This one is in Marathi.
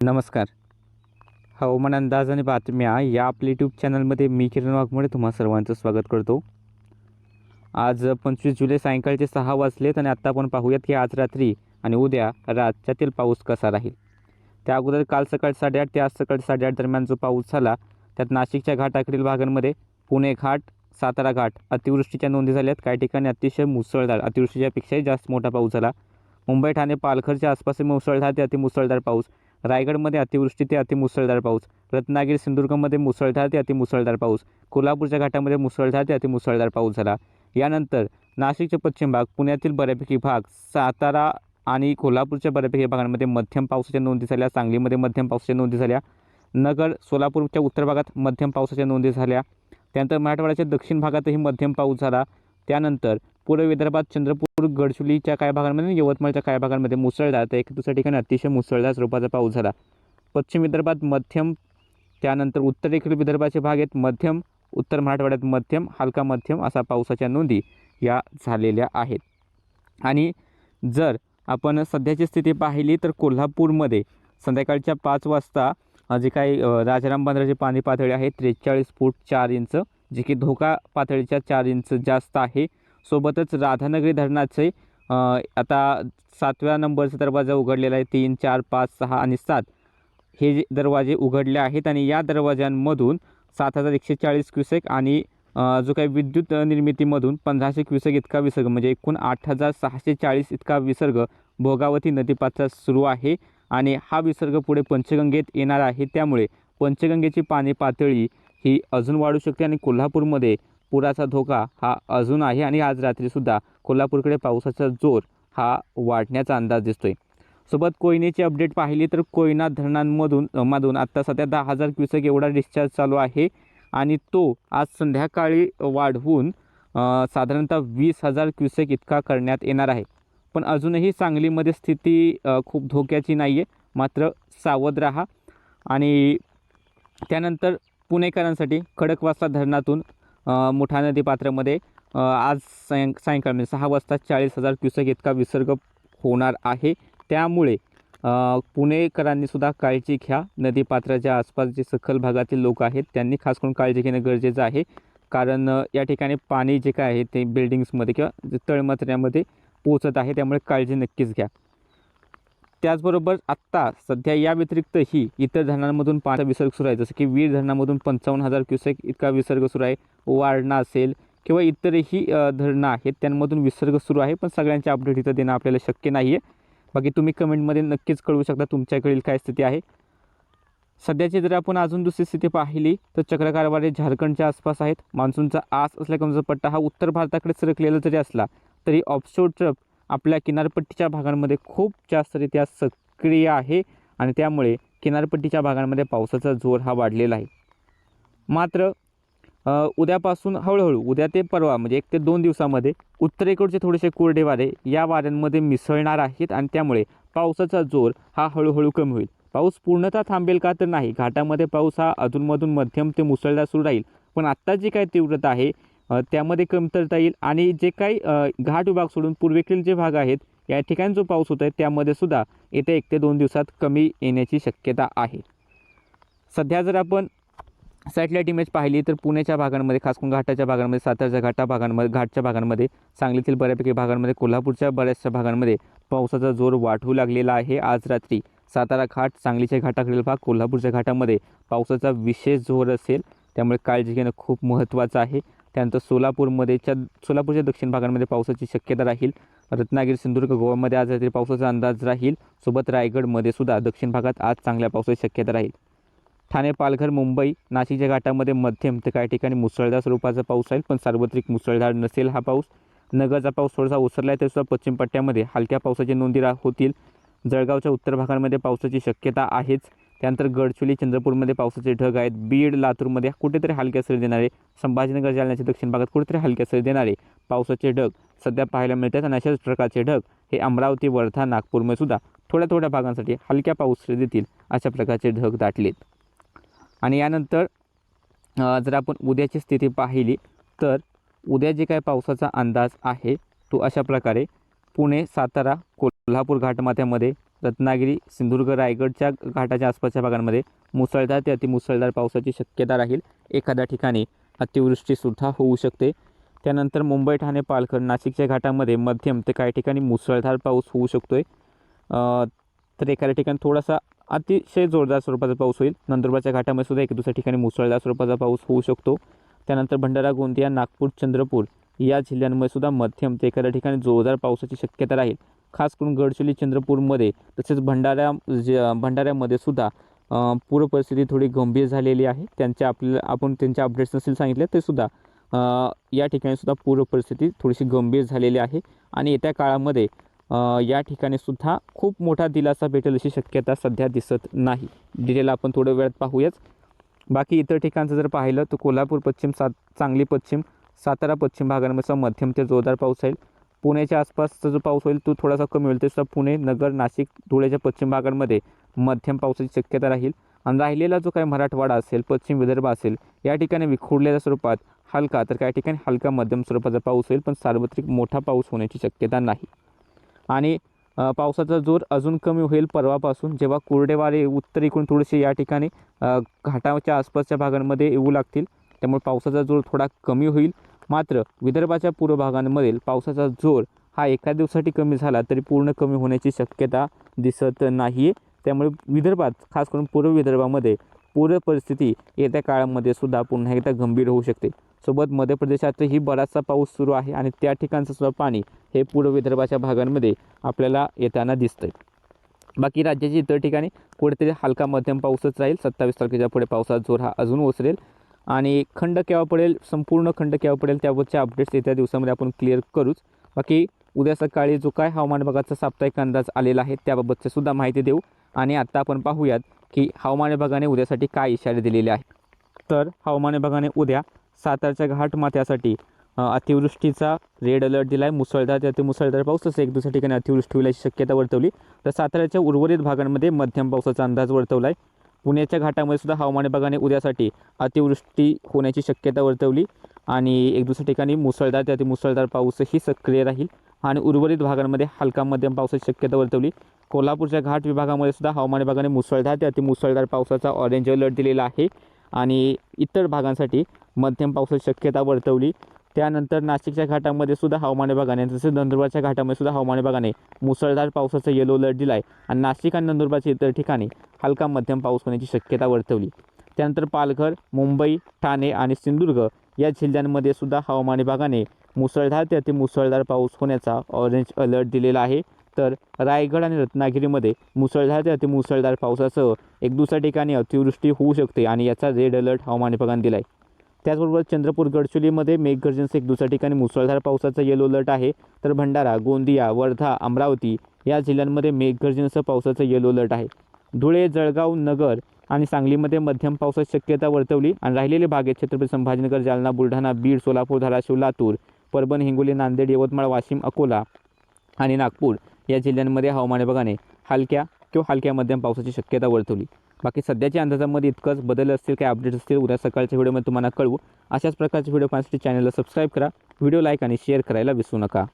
नमस्कार. हवामान अंदाज आणि बातम्या या आपल्या यूट्यूब चॅनलमध्ये मी किरण वाघमोडे तुम्हा सर्वांचं स्वागत करतो. आज पंचवीस जुलै सायंकाळचे सहा वाजलेत आणि आत्ता आपण पाहूयात की आज रात्री आणि उद्या राज्यातील पाऊस कसा राहील. त्या अगोदर काल सकाळी साडेआठ ते आज सकाळी साडेआठ दरम्यान जो पाऊस झाला त्यात नाशिकच्या घाटाकडील भागांमध्ये पुणे घाट सातारा घाट अतिवृष्टीच्या नोंदी झाल्यात. काही ठिकाणी अतिशय मुसळधार अतिवृष्टीच्यापेक्षाही जास्त मोठा पाऊस झाला. मुंबई ठाणे पालघरच्या आसपासही मुसळधार ते अतिमुसळधार पाऊस रायगडमध्ये अतिवृष्टी ते अतिमुसळधार पाऊस. रत्नागिरी सिंधुदुर्गमध्ये मुसळधार ते अतिमुसळधार पाऊस. कोल्हापूरच्या घाटामध्ये मुसळधार ते अतिमुसळधार पाऊस झाला. यानंतर नाशिकचे पश्चिम भाग पुण्यातील बऱ्यापैकी भाग सातारा आणि कोल्हापूरच्या बऱ्यापैकी भागांमध्ये मध्यम पावसाच्या नोंदी झाल्या सांगलीमध्ये मध्यम पावसाच्या नोंदी झाल्या नगर सोलापूरच्या उत्तर भागात मध्यम पावसाच्या नोंदी झाल्या. त्यानंतर मराठवाड्याच्या दक्षिण भागातही मध्यम पाऊस झाला. त्यानंतर पूर्व विदर्भात चंद्रपूर गडचुलीच्या काही भागांमध्ये यवतमाळच्या काही भागांमध्ये मुसळधार. तर एक दुसऱ्या ठिकाणी अतिशय मुसळधार स्वरूपाचा पाऊस झाला. पश्चिम विदर्भात मध्यम त्यानंतर उत्तरेकडील विदर्भाचे भाग आहेत. मध्यम उत्तर मराठवाड्यात मध्यम हलका मध्यम असा पावसाच्या नोंदी या झालेल्या आहेत. आणि जर आपण सध्याची स्थिती पाहिली तर कोल्हापूरमध्ये संध्याकाळच्या पाच वाजता जे काही राजाराम बंदराची पाणी पातळी आहे त्रेचाळीस फूट चार इंच. जे की धोका पातळीच्या चार इंच जास्त आहे. सोबतच राधानगरी धरणाचे आता सातव्या नंबरचा दरवाजा उघडलेला आहे. तीन चार पाच सहा आणि सात. हे जे दरवाजे उघडले आहेत आणि या दरवाज्यांमधून सात हजार एकशे चाळीस क्युसेक आणि जो काही विद्युत निर्मितीमधून पंधराशे क्युसेक इतका विसर्ग म्हणजे एकूण आठ हजार सहाशे चाळीस इतका विसर्ग भोगावती नदीपात्रात सुरू आहे. आणि हा विसर्ग पुढे पंचगंगेत येणार आहे. त्यामुळे पंचगंगेची पाणी पातळी ही अजून वाढू शकते आणि कोल्हापूरमध्ये पुराचा धोका हा अजून आहे आणि आज रात्रीसुद्धा कोल्हापूरकडे पावसाचा जोर हा वाढण्याचा अंदाज दिसतोय. सोबत कोयनेची अपडेट पाहिली तर कोयना धरणांमधून मधून आत्ता सध्या दहा हजार क्युसेक एवढा डिस्चार्ज चालू आहे आणि तो आज संध्याकाळी वाढवून साधारणतः वीस हजार क्युसेक इतका करण्यात येणार आहे. पण अजूनही सांगलीमध्ये स्थिती खूप धोक्याची नाही आहे मात्र सावध राहा आणि त्यानंतर पुणेकरांसाठी खडकवासला धरणातून मोठा मुठा नदी पात्रामध्ये आज सायं सायंकाळ म्हणजे सहा वाजता चाळीस हजार क्युसेक इतका विसर्ग होणार आहे. त्यामुळे पुणेकरांनीसुद्धा पुणेकरांनी सुद्धा काळजी घ्या. नदीपात्राच्या आसपास जे सखल भागातील लोक आहेत त्यांनी खास करून काळजी घेणं गरजेचं आहे. कारण या ठिकाणी पाणी जे काय आहे ते बिल्डिंग्समध्ये किंवा तळमत्र्यामध्ये पोचत आहे त्यामुळे काळजी नक्कीच घ्या. त्याचबरोबर आत्ता सध्या या व्यतिरिक्तही इतर धरणांमधून पाण्याचा विसर्ग सुरू आहे. जसं की वीर धरणामधून पंचावन्न हजार क्युसेक इतका विसर्ग सुरू आहे. वारणा असेल किंवा इतरही धरणं आहेत त्यांमधून विसर्ग सुरू आहे. पण सगळ्यांचे अपडेट इथं देणं आपल्याला शक्य नाही आहे बाकी तुम्ही कमेंटमध्ये नक्कीच कळवू शकता तुमच्याकडील काय स्थिती आहे. सध्याची जर आपण अजून दुसरी स्थिती पाहिली तर चक्रकारवारे झारखंडच्या आसपास आहेत. मान्सूनचा आस असल्या कमचा पट्टा हा उत्तर भारताकडे सरकलेला जरी असला तरी ऑफशोर ट्रप आपल्या किनारपट्टीच्या भागांमध्ये खूप जास्तरित्या सक्रिय आहे आणि त्यामुळे किनारपट्टीच्या भागांमध्ये पावसाचा जोर हा वाढलेला आहे. मात्र उद्यापासून हळूहळू उद्या ते परवा म्हणजे एक ते दोन दिवसामध्ये उत्तरेकडचे थोडेसे कोरडे वारे या वाऱ्यांमध्ये मिसळणार आहेत आणि त्यामुळे पावसाचा जोर हा हळूहळू कमी होईल. पाऊस पूर्णतः थांबेल का तर नाही. घाटामध्ये पाऊस हा अधूनमधून मध्यम ते मुसळधार सुरू राहील. पण आत्ता जी काय तीव्रता आहे त्यामध्ये कमतरता येईल आणि जे काही घाट विभाग सोडून पूर्वेकडील जे भाग आहेत या ठिकाणी जो पाऊस होतो आहे त्यामध्ये सुद्धा येत्या एक ते दोन दिवसात कमी येण्याची शक्यता आहे. सध्या जर आपण सॅटेलाईट इमेज पाहिली तर पुण्याच्या भागांमध्ये खास करून घाटाच्या भागांमध्ये सातारच्या घाटा भागांमध्ये घाटच्या भागांमध्ये सांगलीतील बऱ्यापैकी भागांमध्ये कोल्हापूरच्या बऱ्याचशा भागांमध्ये पावसाचा जोर वाढू लागलेला आहे. आज रात्री सातारा घाट सांगलीच्या घाटाकडील भाग कोल्हापूरच्या घाटामध्ये पावसाचा विशेष जोर असेल. त्यामुळे काळजी घेणं खूप महत्त्वाचं आहे. त्यानंतर सोलापूरमध्येच्या सोलापूरच्या दक्षिण भागांमध्ये पावसाची शक्यता राहील. रत्नागिरी सिंधुदुर्ग गोव्यामध्ये आज रात्री पावसाचा अंदाज राहील. सोबत रायगडमध्ये सुद्धा दक्षिण भागात आज चांगल्या पावसाची शक्यता राहील. ठाणे पालघर मुंबई नाशिकच्या घाटामध्ये मध्यम तर काही ठिकाणी मुसळधार स्वरूपाचा पाऊस राहील पण सार्वत्रिक मुसळधार नसेल हा पाऊस. नगरचा पाऊस थोडासा ओसरला आहे तसं पश्चिम पट्ट्यामध्ये हलक्या पावसाची नोंदी रा होतील. जळगावच्या उत्तर भागांमध्ये पावसाची शक्यता आहेच. त्यानंतर गडचिरोली चंद्रपूरमध्ये पावसाचे ढग आहेत. बीड लातूरमध्ये कुठेतरी हलक्या सरी देणारे संभाजीनगर जालन्याच्या दक्षिण भागात कुठेतरी हलक्या सरी देणारे पावसाचे ढग सध्या पाहायला मिळतात आणि अशाच प्रकारचे ढग हे अमरावती वर्धा नागपूरमध्ये सुद्धा थोड्या थोड्या भागांसाठी हलक्या पाऊस देतील अशा प्रकारचे ढग दाटलेत. आणि यानंतर जर आपण उद्याची स्थिती पाहिली तर उद्या जे काय पावसाचा अंदाज आहे तो अशा प्रकारे पुणे सातारा कोल्हापूर घाटमाथ्यामध्ये रत्नागिरी सिंधुदुर्ग रायगडच्या घाटाच्या आसपासच्या भागांमध्ये मुसळधार ते अतिमुसळधार पावसाची शक्यता राहील. एखाद्या ठिकाणी अतिवृष्टीसुद्धा होऊ शकते. त्यानंतर मुंबई ठाणे पालघर नाशिकच्या घाटामध्ये मध्यम ते काही ठिकाणी मुसळधार पाऊस होऊ शकतो आहे तर एखाद्या ठिकाणी थोडासा अतिशय जोरदार स्वरूपाचा पाऊस होईल. नंदुरबारच्या घाटामध्ये सुद्धा एक दुसऱ्या ठिकाणी मुसळधार स्वरूपाचा पाऊस होऊ शकतो. त्यानंतर भंडारा गोंदिया नागपूर चंद्रपूर या जिल्ह्यांमध्ये सुद्धा मध्यम ते एखाद्या ठिकाणी जोरदार पावसाची शक्यता राहील. खास करून गडचिरोली चंद्रपूरमध्ये तसेच भंडारा ज भंडाऱ्यामध्ये सुद्धा अ, पूर परिस्थिती थोडी गंभीर झालेली आहे. त्यांच्या आपल्याला आपण त्यांच्या अपडेट्स नसेल सांगितले ते सुद्धा या ठिकाणी सुद्धा पूर परिस्थिती थोडीशी गंभीर झालेली आहे. आणि येत्या काळामध्ये या ठिकाणी सुद्धा खूप मोठा दिलासा भेटेल अशी शक्यता सध्या दिसत नाही. डिटेल आपण थोड्या वेळात पाहूयाच बाकी इतर ठिकाणचं जर पाहिलं तर कोल्हापूर पश्चिम सात सांगली पश्चिम सातारा पश्चिम भागांमध्ये मध्यम ते जोरदार पाऊस राहील. पुण्याच्या आसपासचा जो पाऊस होईल तो थोडासा कमी होईल. तसं पुणे नगर नाशिक धुळ्याच्या पश्चिम भागांमध्ये मध्यम पावसाची शक्यता राहील. आणि राहिलेला जो काही मराठवाडा असेल पश्चिम विदर्भ असेल या ठिकाणी विखुरलेल्या स्वरूपात हलका तर काही ठिकाणी हलका मध्यम स्वरूपाचा पाऊस होईल पण सार्वत्रिक मोठा पाऊस होण्याची शक्यता नाही. आणि पावसाचा जोर अजून कमी होईल परवापासून जेव्हा कोरडेवारे उत्तर उत्तरेकडून थोडेसे या ठिकाणी घाटाच्या आसपासच्या भागांमध्ये येऊ लागतील. त्यामुळे पावसाचा जोर थोडा कमी होईल. मात्र विदर्भाच्या पूर्व भागांमधील पावसाचा जोर हा एका दिवसासाठी कमी झाला तरी पूर्ण कमी होण्याची शक्यता दिसत नाही. आहे त्यामुळे विदर्भात खास करून पूर्व विदर्भामध्ये पूर परिस्थिती येत्या काळामध्ये सुद्धा पुन्हा एकदा गंभीर होऊ शकते. सोबत मध्य प्रदेशातही बराचसा पाऊस सुरू आहे आणि त्या ठिकाणचं सुद्धा पाणी हे पूर्व विदर्भाच्या भागांमध्ये आपल्याला येताना दिसतंय. बाकी राज्याची इतर ठिकाणी कुठेतरी हलका मध्यम पाऊसच राहील. सत्तावीस तारखेच्या पुढे पावसाचा जोर हा अजून ओसरेल. आणि खंड केव्हा पडेल संपूर्ण खंड केव्हा पडेल त्याबद्दलचे अपडेट्स येत्या दिवसामध्ये आपण क्लिअर करूच. बाकी उद्या सकाळी जो काय हवामान विभागाचा साप्ताहिक अंदाज आलेला आहे त्याबाबतची सुद्धा माहिती देऊ. आणि आत्ता आपण पाहूयात की हवामान विभागाने उद्यासाठी काय इशारे दिलेले आहेत. तर हवामान विभागाने उद्या सातारच्या घाट माथ्यासाठी अतिवृष्टीचा रेड अलर्ट दिला आहे मुसळधार ते अतिमुसळधार पाऊस तसं एक दुसऱ्या ठिकाणी अतिवृष्टी होईल अशी शक्यता वर्तवली. तर साताऱ्याच्या उर्वरित भागांमध्ये मध्यम पावसाचा अंदाज वर्तवला आहे पुण्याच्या घाटामध्ये सुद्धा हवामान विभागाने उद्यासाठी अतिवृष्टी होण्याची शक्यता वर्तवली. आणि एक दुसऱ्या ठिकाणी मुसळधार ते अतिमुसळधार पाऊसही सक्रिय राहील. आणि उर्वरित भागांमध्ये हलका मध्यम पावसाची शक्यता वर्तवली. कोल्हापूरच्या घाट विभागामध्ये सुद्धा हवामान विभागाने मुसळधार ते अतिमुसळधार पावसाचा ऑरेंज अलर्ट दिलेला आहे. आणि इतर भागांसाठी मध्यम पावसाची शक्यता वर्तवली. त्यानंतर नाशिकच्या घाटामध्ये सुद्धा हवामान विभागाने तसेच नंदुरबारच्या घाटामध्ये सुद्धा हवामान विभागाने मुसळधार पावसाचा येलो अलर्ट दिला आहे आणि नाशिक आणि नंदुरबारच्या इतर ठिकाणी हलका मध्यम पाऊस होण्याची शक्यता वर्तवली. त्यानंतर पालघर मुंबई ठाणे आणि सिंधुदुर्ग या जिल्ह्यांमध्ये सुद्धा हवामान विभागाने मुसळधार ते अतिमुसळधार पाऊस होण्याचा ऑरेंज अलर्ट दिलेला आहे. तर रायगड आणि रत्नागिरीमध्ये मुसळधार ते अतिमुसळधार पावसासह एक दुसऱ्या ठिकाणी अतिवृष्टी होऊ शकते आणि याचा रेड अलर्ट हवामान विभागाने दिला आहे त्याचबरोबर चंद्रपूर गडचिरोलीमध्ये मेघगर्जनेसह एक दुसऱ्या ठिकाणी मुसळधार पावसाचा येलो अलर्ट आहे. तर भंडारा गोंदिया वर्धा अमरावती या जिल्ह्यांमध्ये मेघगर्जनेसह पावसाचा येलो अलर्ट आहे. धुळे जळगाव नगर आणि सांगलीमध्ये मध्यम पावसाची शक्यता वर्तवली आणि राहिलेले भाग आहेत. छत्रपती संभाजीनगर जालना बुलढाणा बीड सोलापूर धाराशिव लातूर परभणी हिंगोली नांदेड यवतमाळ वाशिम अकोला आणि नागपूर या जिल्ह्यांमध्ये हवामान विभागाने हलक्या किंवा हलक्या मध्यम पावसाची शक्यता वर्तवली. बाकी सध्याच्या अंदाजामध्ये इतकंच बदल असतील काही अपडेट असतील उद्या सकाळच्या व्हिडिओमध्ये तुम्हाला कळवू. अशाच प्रकारचे व्हिडिओ पाहण्यासाठी चॅनलला सबस्क्राईब करा. व्हिडिओ लाईक आणि शेअर करायला विसरू नका.